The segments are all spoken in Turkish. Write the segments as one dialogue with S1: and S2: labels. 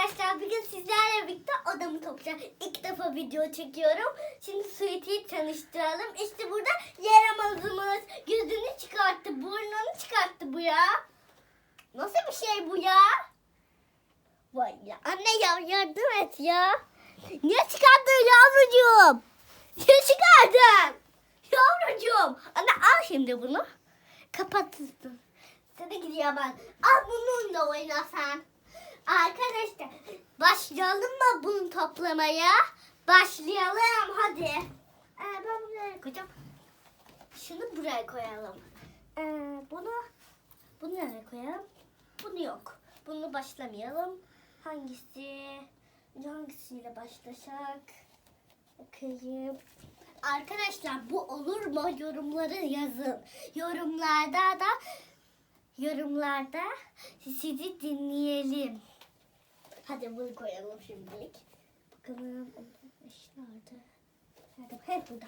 S1: arkadaşlar bugün sizlerle birlikte odamı toplayacağım. İlk defa video çekiyorum. Şimdi Sweetie'yi tanıştıralım. İşte burada yaramazımız. Gözünü çıkarttı, burnunu çıkarttı bu ya. Nasıl bir şey bu ya? Vay ya. Anne ya yardım et ya. Niye çıkardın yavrucuğum? Niye çıkardın? Yavrucuğum. Anne al şimdi bunu. Kapatırsın. Seni gidiyor ben. Al bununla oyna sen. Başlayalım mı bunu toplamaya? Başlayalım hadi. Ee, ben buraya koyacağım. Şunu buraya koyalım. Ee, bunu bunu nereye koyalım? Bunu yok. Bunu başlamayalım. Hangisi? Hangisiyle başlasak? Bakayım. Arkadaşlar bu olur mu? Yorumları yazın. Yorumlarda da yorumlarda sizi dinleyelim. Hadi bunu koyalım şimdilik. Bakalım eş nerede? Nerede? Hep burada.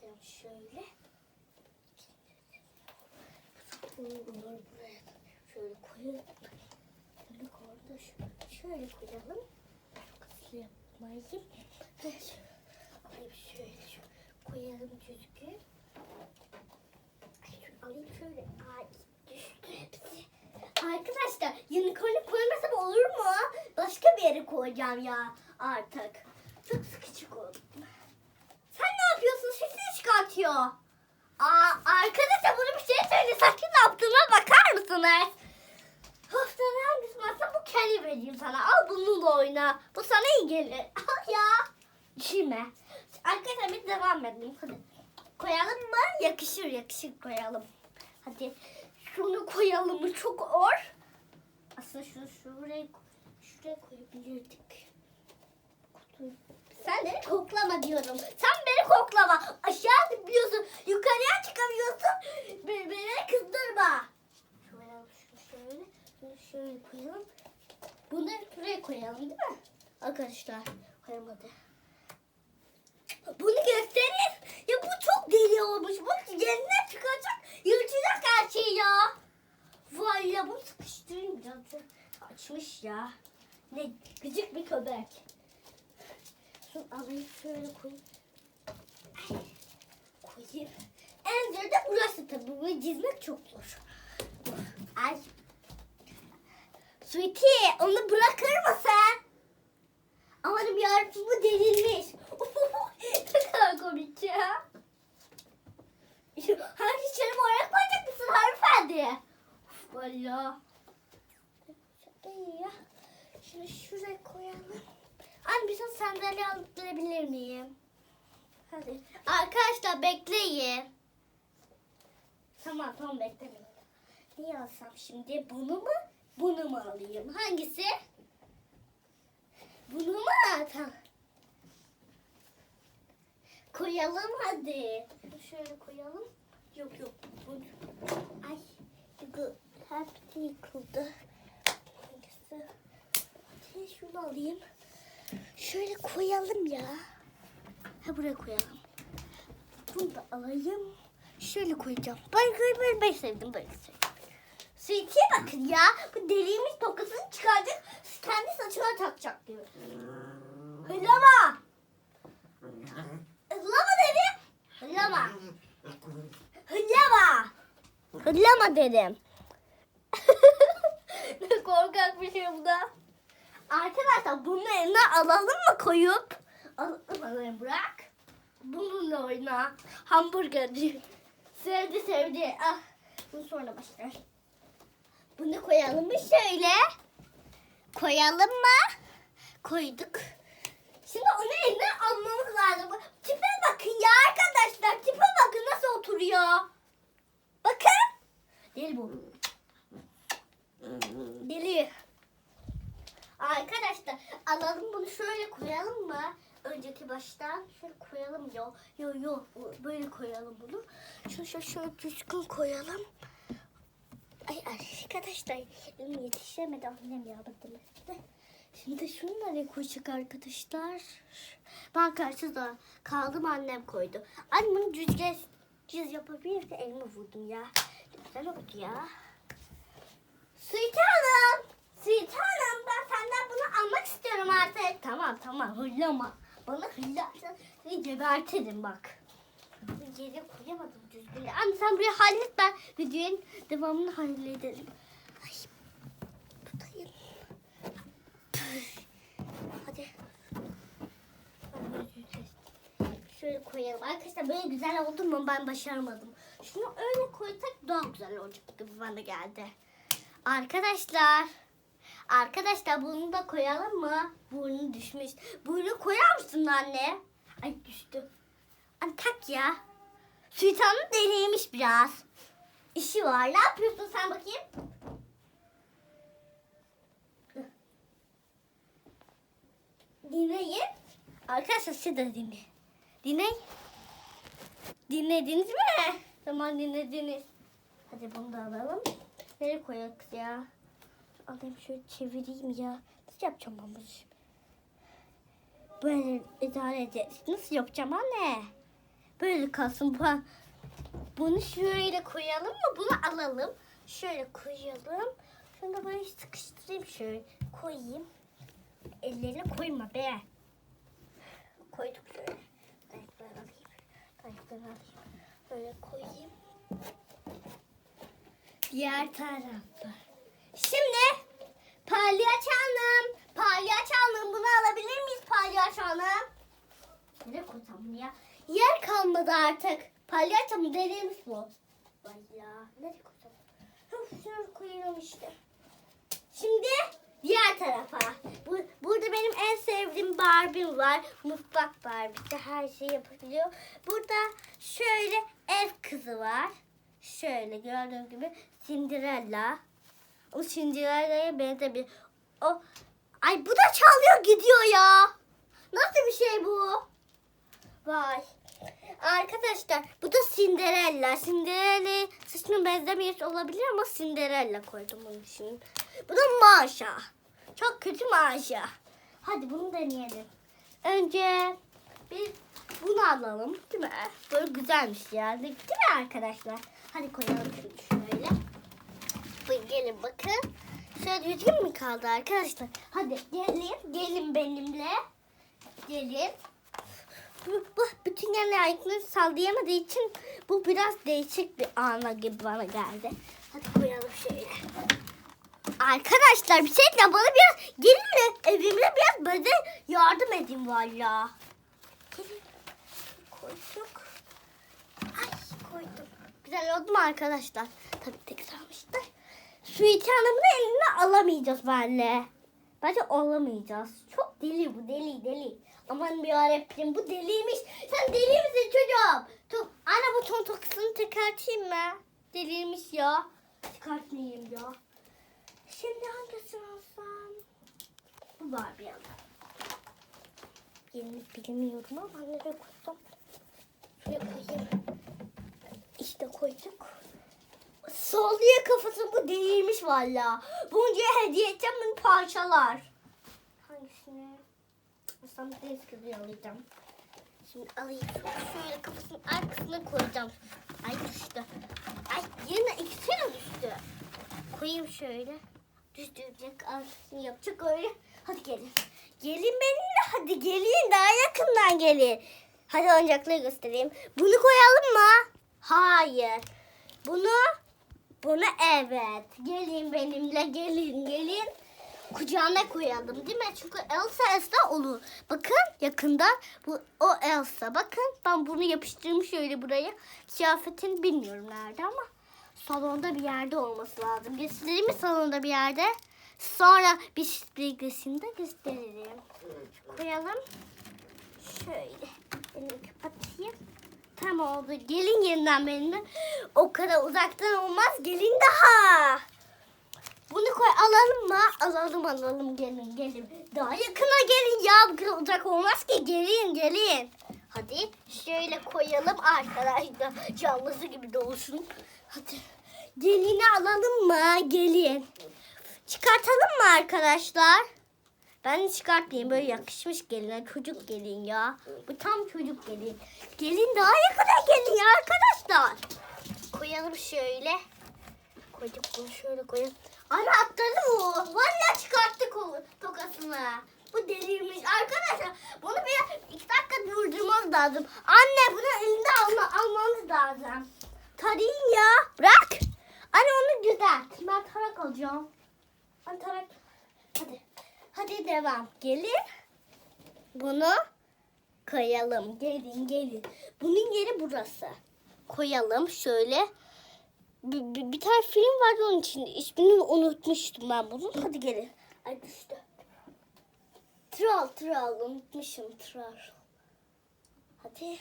S1: Koyalım şöyle. Bunları buraya şöyle koyalım. Şöyle orada şöyle, koyalım. Hızlı yapmayayım. Alayım şöyle şu koyalım düzgün. Alayım şöyle. Ay düştü hepsi. Arkadaşlar unicorn'u? Başka koyacağım ya artık. Çok sıkıcı oldu. Sen ne yapıyorsun? Sesini çıkartıyor. Aa, arkadaşlar bunu bir şey söyle. Sakın ne yaptığıma bakar mısınız? Haftanın hangisi varsa bu kendi vereyim sana. Al bununla oyna. Bu sana iyi gelir. Al ya. Düşünme. Arkadaşlar biz devam edelim. Hadi. Koyalım mı? Yakışır yakışır koyalım. Hadi. Şunu koyalım mı? Çok ağır. Aslında şunu şuraya, şuraya koyabilirdik. Kutuyu- Sen beni koklama diyorum. Sen beni koklama. Aşağı zıplıyorsun. Yukarıya çıkamıyorsun. Beni, beni kızdırma. Şöyle şöyle. Şöyle koyalım. Bunları şuraya koyalım değil mi? Arkadaşlar koyalım hadi. Bunu gösterin. Ya bu çok deli olmuş. Bu yerinden çıkacak. Yırtacak her şeyi ya. Vay ya bunu sıkıştırayım biraz. Açmış ya. Ne gıcık bir köpek. Şunu alayım şöyle koyayım. Ay, koyayım. En zor burası tabii. Bunu çizmek çok zor. Ay. Sweetie onu bırakır mısın? Amanım yarabbim bu delirmiş. ne kadar komik ya. Hangi içeri oraya koyacak mısın hanımefendi? Uf valla. Çok iyi ya. Anne bir tane sandalye alıp gelebilir miyim? Hadi. Arkadaşlar bekleyin. Tamam tamam beklemeyin. Neyi alsam şimdi? Bunu mu? Bunu mu alayım? Hangisi? Bunu mu? Tamam. Koyalım hadi. Şöyle koyalım. Yok yok. Bu... Ay. Hepsi yıkıldı. Hangisi? Hadi şunu alayım. Şöyle koyalım ya. Ha buraya koyalım. Bunu da alayım. Şöyle koyacağım. Ben ben, ben sevdim böyle sevdim. Sweetie'ye bakın ya. Bu deliğimiz tokasını çıkaracak. Kendi saçına takacak diyor. Hırlama. Hırlama dedim. Hırlama. Hırlama. Hırlama dedim. ne korkak bir şey bu da. Arkadaşlar eline alalım mı koyup? Alalım bırak. Bununla oyna. Hamburgerci. Sevdi sevdi. Ah. Bunu sonra başlar. Bunu koyalım mı şöyle? Koyalım mı? Koyduk. Şimdi onu eline almamız lazım. Tipe bakın ya arkadaşlar. Tipe bakın nasıl oturuyor. Bakın. Deli bu. Deli. Arkadaşlar alalım bunu şöyle koyalım mı? Önceki baştan şöyle koyalım yo yo yo böyle koyalım bunu. Şöyle şöyle, şöyle düzgün koyalım. Ay arkadaşlar elim yetişemedi annem etti. Şimdi şunu nereye koyacak arkadaşlar? Ben karşıda kaldım annem koydu. Annem bunu düzgün düz yapabilir de elime vurdum ya. Güzel oldu ya. Sweet Hanım. Sweet Hanım tamam hırlama. Bana hırlarsan seni gebertirim bak. Geri koyamadım düzgün. Anne sen burayı hallet ben videonun devamını halledelim. Ay tutayım. Hadi. Şöyle koyalım. Arkadaşlar böyle güzel oldu mu ben başaramadım. Şunu öyle koysak daha güzel olacak gibi bana geldi. Arkadaşlar. Arkadaşlar bunu da koyalım mı? Burnu düşmüş. Burnu koyar mısın anne? Ay düştü. Anne tak ya. Sultanın deneymiş biraz. İşi var. Ne yapıyorsun sen bakayım? Dinleyin. Arkadaşlar siz de dinleyin. Dinleyin. Dinlediniz mi? Tamam dinlediniz. Hadi bunu da alalım. Nereye koyalım ya? Alayım şöyle çevireyim ya. Nasıl yapacağım ben bunu? Böyle idare edeceğiz. Nasıl yapacağım anne? Böyle kalsın. Bu- Bunu şöyle koyalım mı? Bunu alalım. Şöyle koyalım. Şunu da böyle sıkıştırayım şöyle. Koyayım. Ellerine koyma be. Koyduk şöyle. Ayakları alayım. Ayakları alayım. Böyle koyayım. Diğer tarafa. Şimdi palyaço hanım. Palyaço hanım bunu alabilir miyiz palyaço hanım? Nereye koysam ya? Yer kalmadı artık. Palyaço mu dediğimiz bu? Vay ya. Nereye koysam? Şunu koyalım işte. Şimdi diğer tarafa. Bu, burada benim en sevdiğim Barbie'm var. Mutfak Barbie'si. Her şeyi yapabiliyor. Burada şöyle ev kızı var. Şöyle gördüğünüz gibi Cinderella. O Cinderella'ya benzemiyor. O Ay bu da çalıyor gidiyor ya. Nasıl bir şey bu? Vay. Arkadaşlar bu da Cinderella. Cinderella saçına benzemeyiş olabilir ama Cinderella koydum onun için. Bu da Maşa. Çok kötü Maşa. Hadi bunu deneyelim. Önce bir bunu alalım değil mi? Böyle güzelmiş ya. Değil mi arkadaşlar? Hadi koyalım şimdi Bu gelin bakın. Şöyle düzgün mü kaldı arkadaşlar? Hadi gelin. Gelin benimle. Gelin. Bu, bu bütün yerler ayaklarını sallayamadığı için bu biraz değişik bir ana gibi bana geldi. Hadi koyalım şöyle. Arkadaşlar bir şey de bana biraz gelin mi? Evimde biraz böyle yardım edin valla. Koyduk. Ay koydum. Güzel oldu mu arkadaşlar? Tabii tek sarmıştır. Suiti Hanım'ın eline alamayacağız benle. Bence alamayacağız. Çok deli bu deli deli. Aman bir yarabbim bu deliymiş. Sen deli misin çocuğum? Dur. Anne bu ton tokasını çıkartayım mı? Deliymiş ya. Çıkartmayayım ya. Şimdi hangisini alsam? Bu Barbie alalım. Yerini bilmiyorum ama nereye koysam? Şuraya koyayım. İşte koyduk. Sallıyor kafası bu değilmiş valla. Bunca hediye edeceğim bunu parçalar. Hangisini? Aslında deniz kızı alacağım. Şimdi alayım. Şöyle kafasının arkasına koyacağım. Ay düştü. Ay yine ikisi de düştü. Koyayım şöyle. Düştürecek arkasını yapacak öyle. Hadi gelin. Gelin benimle hadi gelin daha yakından gelin. Hadi oyuncakları göstereyim. Bunu koyalım mı? Hayır. Bunu bunu evet. Gelin benimle gelin gelin. Kucağına koyalım değil mi? Çünkü Elsa Elsa olur. Bakın yakında bu o Elsa. Bakın ben bunu yapıştırmış şöyle buraya. Kıyafetin bilmiyorum nerede ama salonda bir yerde olması lazım. Göstereyim mi salonda bir yerde? Sonra bir bilgisini de gösteririm. Koyalım. Şöyle. Elimi kapatayım. Tam oldu. Gelin yeniden benimle. O kadar uzaktan olmaz. Gelin daha. Bunu koy alalım mı? Alalım alalım gelin gelin. Daha yakına gelin ya. Bu kadar uzak olmaz ki. Gelin gelin. Hadi şöyle koyalım arkadaşlar. Canlısı gibi dolsun. Hadi. Gelini alalım mı? Gelin. Çıkartalım mı arkadaşlar? Ben de çıkartmayayım. Böyle yakışmış gelin. Çocuk gelin ya. Bu tam çocuk gelin. Gelin daha yakına gelin ya arkadaşlar. Koyalım şöyle. Koyduk bunu şöyle koyalım. Ana atladı bu. Valla çıkarttık o tokasını. Bu deliymiş. Arkadaşlar bunu bir iki dakika durdurmamız lazım. Anne bunu elinde alma, almamız lazım. Tarayayım ya. Bırak. Anne onu düzelt. Ben tarak alacağım. Ben tarak. Hadi. Hadi devam. Gelin. Bunu koyalım. Gelin gelin. Bunun yeri burası. Koyalım şöyle. Bir, bir, bir tane film vardı onun içinde. İsmini unutmuştum ben bunun. Hadi gelin. Ay düştü. Troll troll unutmuşum troll. Hadi.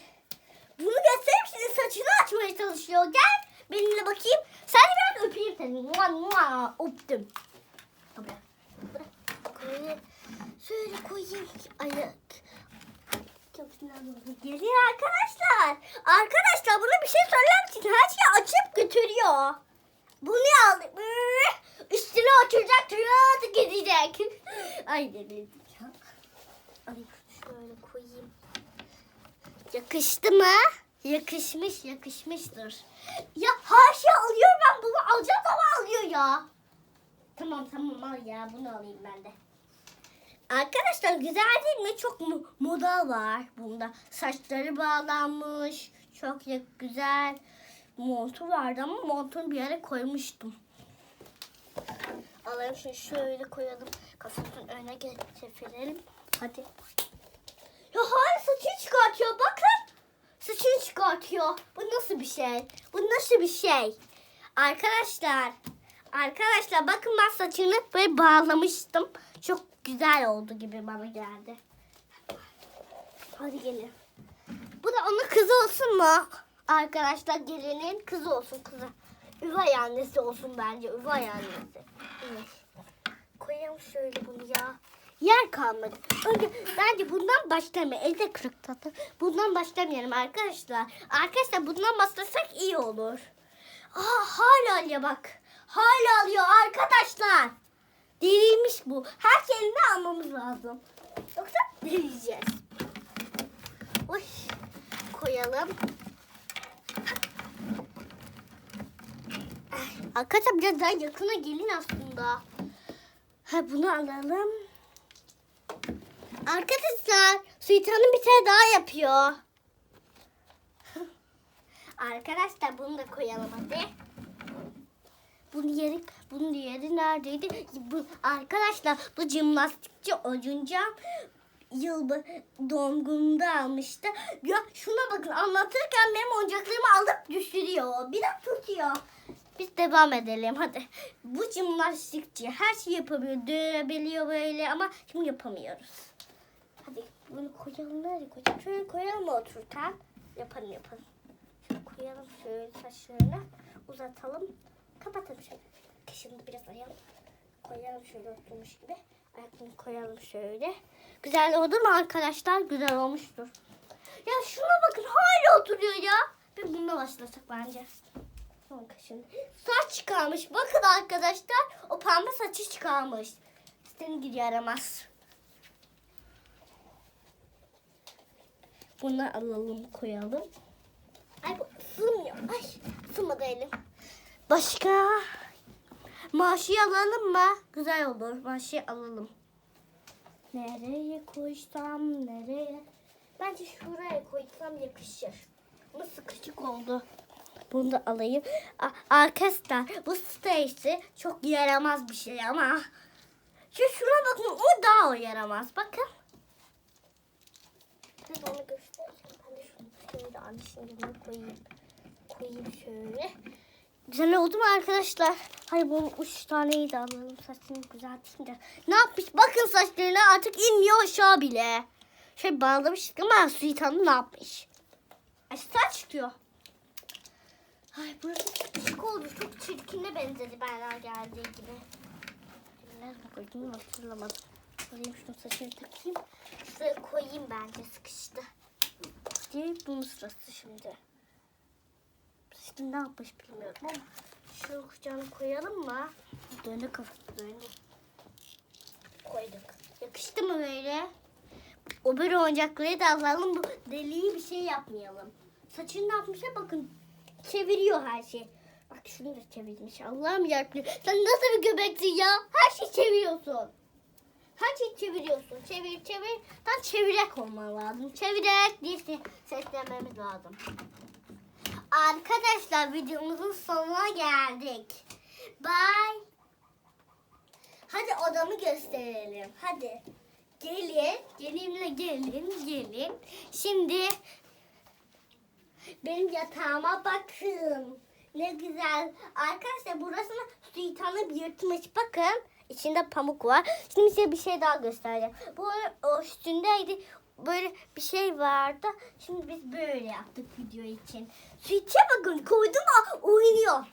S1: Bunu göstereyim şimdi saçını açmaya çalışıyor. Gel benimle bakayım. Sen de biraz öpeyim seni. Mua, mua. Öptüm. Şöyle koyayım. Ayak. Gelin arkadaşlar. Arkadaşlar buna bir şey söyler misin? Her şeyi açıp götürüyor. Bunu aldık. Üstüne oturacak. Tırıt gidecek. Ay ya. Ay şöyle koyayım. Yakıştı mı? Yakışmış, yakışmıştır. Ya her şey alıyor ben bunu alacağım ama alıyor ya. Tamam tamam al ya bunu alayım ben de. Arkadaşlar güzel değil mi? Çok moda var bunda. Saçları bağlanmış. Çok güzel. Montu vardı ama montunu bir yere koymuştum. Alalım şunu şöyle koyalım. Kafasının önüne getirelim. Hadi. Ya hayır saçını çıkartıyor bakın. Saçını çıkartıyor. Bu nasıl bir şey? Bu nasıl bir şey? Arkadaşlar. Arkadaşlar bakın ben saçını böyle bağlamıştım. Çok güzel oldu gibi bana geldi. Hadi gelin. Bu da onun kızı olsun mu? Arkadaşlar gelinin kızı olsun kızı. Üvey annesi olsun bence. Üvey annesi. Evet. Koyalım şöyle bunu ya. Yer kalmadı. Önce bence bundan başlamayalım. Elde kırık tatlı. Bundan başlamayalım arkadaşlar. Arkadaşlar bundan başlasak iyi olur. Aa hala alıyor bak. Hala alıyor arkadaşlar. Deliymiş bu. Her şeyini almamız lazım. Yoksa deliyeceğiz. Oy. Koyalım. Arkadaşlar biraz daha yakına gelin aslında. Ha bunu alalım. Arkadaşlar Sultan'ın bir tane daha yapıyor. Arkadaşlar bunu da koyalım hadi. Bunun yeri, bunun yeri neredeydi? Bu, arkadaşlar bu jimnastikçi oyuncağım yıl doğum günümde almıştı. Ya şuna bakın anlatırken benim oyuncaklarımı alıp düşürüyor. Bir de tutuyor. Biz devam edelim hadi. Bu jimnastikçi her şeyi yapabiliyor. Dövebiliyor böyle ama şimdi yapamıyoruz. Hadi bunu koyalım nereye koyalım? Şöyle koyalım otururken? Yapalım yapalım. Şöyle koyalım şöyle saçlarını uzatalım. Kapatalım şöyle. Şimdi biraz ayağım koyalım şöyle oturmuş gibi. Ayaklarını koyalım şöyle. Güzel oldu mu arkadaşlar? Güzel olmuştur. Ya şuna bakın hala oturuyor ya. Bir bununla başlasak bence. Son kaşın. Saç çıkarmış. Bakın arkadaşlar. O pembe saçı çıkarmış. Seni gibi yaramaz. Bunu alalım koyalım. Ay bu sığmıyor. Ay sığmadı elim. Başka? Maaşı alalım mı? Güzel olur. Maaşı alalım. Nereye koysam nereye? Bence şuraya koysam yakışır. Ama sıkışık oldu. Bunu da alayım. A- arkadaşlar bu Stacy çok yaramaz bir şey ama. Şu şuna bakın o daha o yaramaz. Bakın. Ben onu göstereceğim. Ben de şunu şöyle annesinin koyayım. Koyayım şöyle. Güzel oldu mu arkadaşlar? Hayır bunun üç taneyi de alalım. Saçını düzeltince. Ne yapmış? Bakın saçlarına artık inmiyor aşağı bile. Şey bağlamıştık ama Suit Hanım ne yapmış? Ay saç çıkıyor. Ay burası sıkışık oldu. Çok çirkine benzedi bana geldiği gibi. Nerede koydum hatırlamadım. Alayım şunu saçını takayım. Şuraya koyayım bence sıkıştı. Diye bunun sırası şimdi. Şimdi ne yapmış bilmiyorum ama şu kucağına koyalım mı? Döne kafası döne. Koyduk. Yakıştı mı böyle? O böyle oyuncakları da alalım. Bu deliği bir şey yapmayalım. Saçını ne yapmışlar bakın. Çeviriyor her şey. Bak şunu da çevirmiş. Allah'ım yarabbim. Sen nasıl bir göbeksin ya? Her şeyi çeviriyorsun. Her Sadece çeviriyorsun. Çevir çevir. Tam çevirek olman lazım. Çevirek diye se- seslenmemiz lazım. Arkadaşlar videomuzun sonuna geldik. Bye. Hadi odamı gösterelim. Hadi. Gelin. Gelinle gelin. Gelin. Şimdi benim yatağıma bakın. Ne güzel. Arkadaşlar burasını sultanı yırtmış. Bakın. İçinde pamuk var. Şimdi size bir şey daha göstereceğim. Bu üstündeydi. Böyle bir şey vardı. Şimdi biz böyle yaptık video için. Suite bakın koydum ama oynuyor.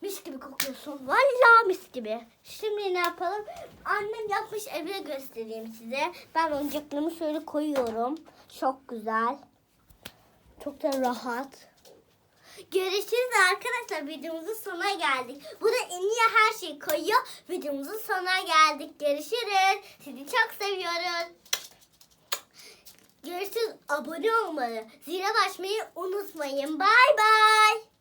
S1: Mis gibi kokuyorsun. Vallahi mis gibi. Şimdi ne yapalım? Annem yapmış evine göstereyim size. Ben oyuncaklarımı şöyle koyuyorum. Çok güzel. Çok da rahat. Görüşürüz arkadaşlar. Videomuzun sonuna geldik. Burada en iyi her şeyi koyuyor. Videomuzun sonuna geldik. Görüşürüz. Sizi çok seviyoruz. Görüşürüz. Abone olmayı, zile basmayı unutmayın. Bay bay.